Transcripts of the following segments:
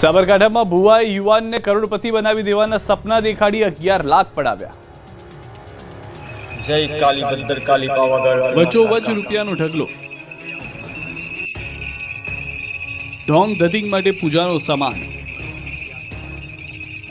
સાબરકાંઠામાં ભુવાએ યુવાનને કરોડપતિ બનાવી દેવાના સપના દેખાડી અગિયાર લાખ પડાવ્યા. જય કાલી ભદ્ર કાલી પાવાગઢ. વચ્ચોવચ રૂપિયાનો ઢગલો. ઢોંગ ધતિંગ માટે પૂજાનો સામાન.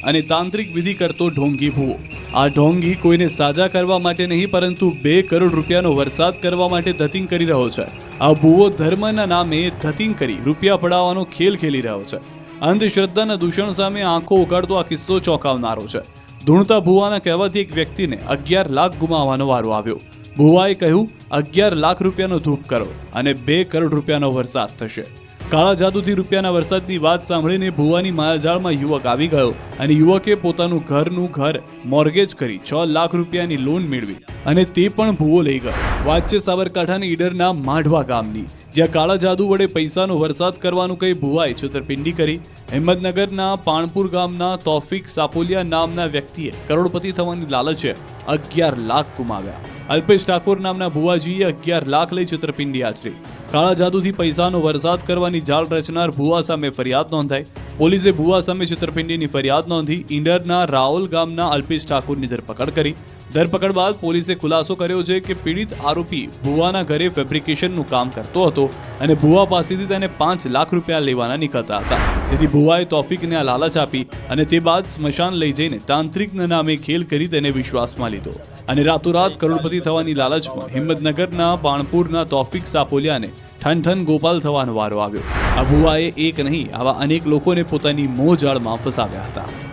અને તાંત્રિક વિધિ કરતો ઢોંગી ભૂવો. આ ઢોંગી કોઈને સાજા કરવા માટે નહીં પરંતુ બે કરોડ રૂપિયાનો વરસાદ કરવા માટે ધતિંગ કરી રહ્યો છે. આ ભૂવો ધર્મના નામે ધતિંગ કરી રૂપિયા પડાવવાનો ખેલ ખેલી રહ્યો છે. અંધશ્રદ્ધાના દૂષણ સામે આંખો ઉગાડતો આ કિસ્સો ચોંકાવનારો છે. ધૂણતા ભુવાના કહેવાથી એક વ્યક્તિને અગિયાર લાખ ગુમાવવાનો વારો આવ્યો. ભુવાએ કહ્યું, અગિયાર લાખ રૂપિયાનો ધૂપ કરો અને બે કરોડ રૂપિયાનો વરસાદ થશે. કાળા જાદુથી રૂપિયાના વરસાદની વાત સાંભળીને ભુવાની માયાજાળમાં યુવક આવી ગયો અને યુવકે પોતાનું ઘરનું ઘર મોર્ગેજ કરી છ લાખ રૂપિયાની લોન મેળવી અને તે પણ ભૂવો લઈ ગયો. વાત સાબરકાંઠાના ઈડરના માઢવા ગામની જ્યાં કાળા જાદુ વડે પૈસાનો વરસાદ કરવાનું કંઈ ભુવાએ છેતરપિંડી કરી. હિંમતનગરના પાણપુર ગામના તોફિક સાપોલિયા નામના વ્યક્તિએ કરોડપતિ થવાની લાલચે અગિયાર લાખ ગુમાવ્યા. અલ્પેશ ઠાકોર નામના ભુવાજીએ અગિયાર લાખ લઈ છેતરપિંડી આચરી. કાળા જાદુથી પૈસાનો વરસાદ કરવાની જાળ રચનાર ભુવા સામે ફરિયાદ નોંધાઈ. પોલીસે ભુવા સામે છેતરપિંડીની ફરિયાદ નોંધી ઈંડરના રાઓલ ગામના અલ્પેશ ઠાકોરની ધરપકડ કરી. ધરપકડ બાદ પોલીસે ખુલાસો કર્યો છે કે પીડિત આરોપી ભુવાના ઘરે ફેબ્રિકેશનનું કામ કરતો હતો અને ભુવા પાસેથી તેને પાંચ લાખ રૂપિયા લેવાના નીકળતા હતા. જેથી ભુવાએ તોફિકને આ લાલચ આપી અને તે બાદ સ્મશાન લઈ જઈને તાંત્રિકના નામે ખેલ કરી તેને વિશ્વાસમાં લીધો. અને રાતોરાત કરોડપતિ થવાની લાલચમાં હિંમતનગરના બાણપુરના તોફિક સાપોલિયાને ઠન ઠન ગોપાલ થવાનો વારો આવ્યો. ભુવાએ એક નહીં આવા અનેક લોકોને પોતાની મોજાળમાં ફસાવ્યા હતા.